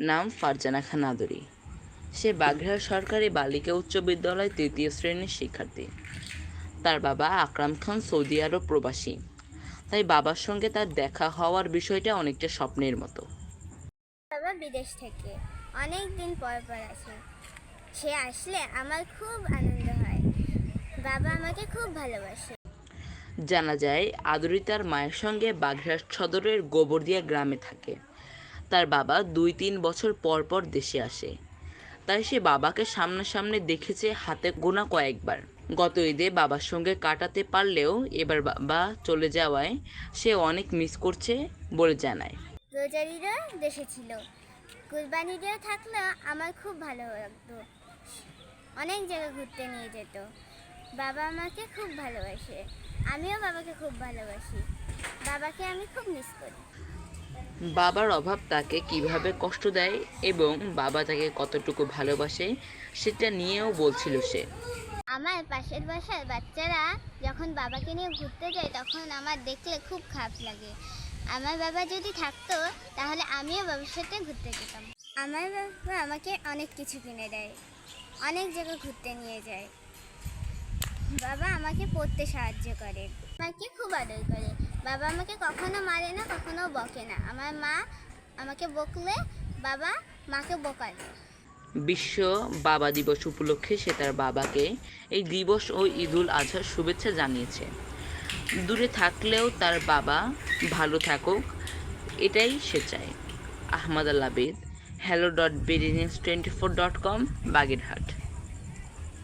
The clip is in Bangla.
নাম ফারজানা খান আদরি। সে বাগেরহাট সরকারি বালিকা উচ্চ বিদ্যালয় তৃতীয় শ্রেণির শিক্ষার্থী। তার বাবা আকরাম খান সৌদি আরব প্রবাসী। তাই বাবার সঙ্গে তার দেখা হওয়ার বিষয়টা অনেকটা স্বপ্নের মতো। বাবা বিদেশ থেকে। অনেক দিন পর পর আসে। সে আসলে আমার খুব আনন্দ হয়। বাবা আমাকে খুব ভালোবাসে। জানা যায় আদরি তার মায়ের সঙ্গে বাগেরহাট সদরের গোবরদিয়া গ্রামে থাকে। তার বাবা দুই তিন বছর পর পর দেশে আসে। তাই সে বাবাকে সামনাসামনি দেখেছে হাতে গোনা কয়েকবার। গত ঈদে বাবার সঙ্গে কাটাতে পারলেও এবার বাবা চলে যাওয়ায় সে অনেক মিস করছে বলে জানায়। রোজারিরও দেশে ছিল। কুরবানিরও থাকলেও আমার খুব ভালো লাগতো। অনেক জায়গায় ঘুরতে নিয়ে যেত। বাবা আমাকে খুব ভালোবাসে। আমিও বাবাকে খুব ভালোবাসি। বাবাকে আমি খুব মিস করি। বাবার অভাব তাকে কীভাবে কষ্ট দেয় এবং বাবা তাকে কতটুকু ভালোবাসে, সেটা নিয়েও বলছিল সে। আমার পাশের বাসার বাচ্চারা যখন বাবাকে নিয়ে ঘুরতে যায়, তখন আমার দেখলে খুব খারাপ লাগে। আমার বাবা যদি থাকতো, তাহলে আমিও বাবার সাথে ঘুরতে যেতাম। আমার বাবা আমাকে অনেক কিছু কিনে দেয়, অনেক জায়গায় ঘুরতে নিয়ে যায়। বাবা আমাকে পড়তে সাহায্য করে। আমাকে খুব আদর করে। বাবা আমাকে কখনো মারে না, কখনো বকে না। আমার মা আমাকে বকলে বাবা মাকে বকালে বিশ্ব বাবা দিবস উপলক্ষে সে তার বাবাকে এই দিবস ও ঈদুল আজহার শুভেচ্ছা জানিয়েছে। দূরে থাকলেও তার বাবা ভালো থাকুক, এটাই সে চায়। Ahmad Allabid hello dot bdnews twenty four dot com Bagerhat.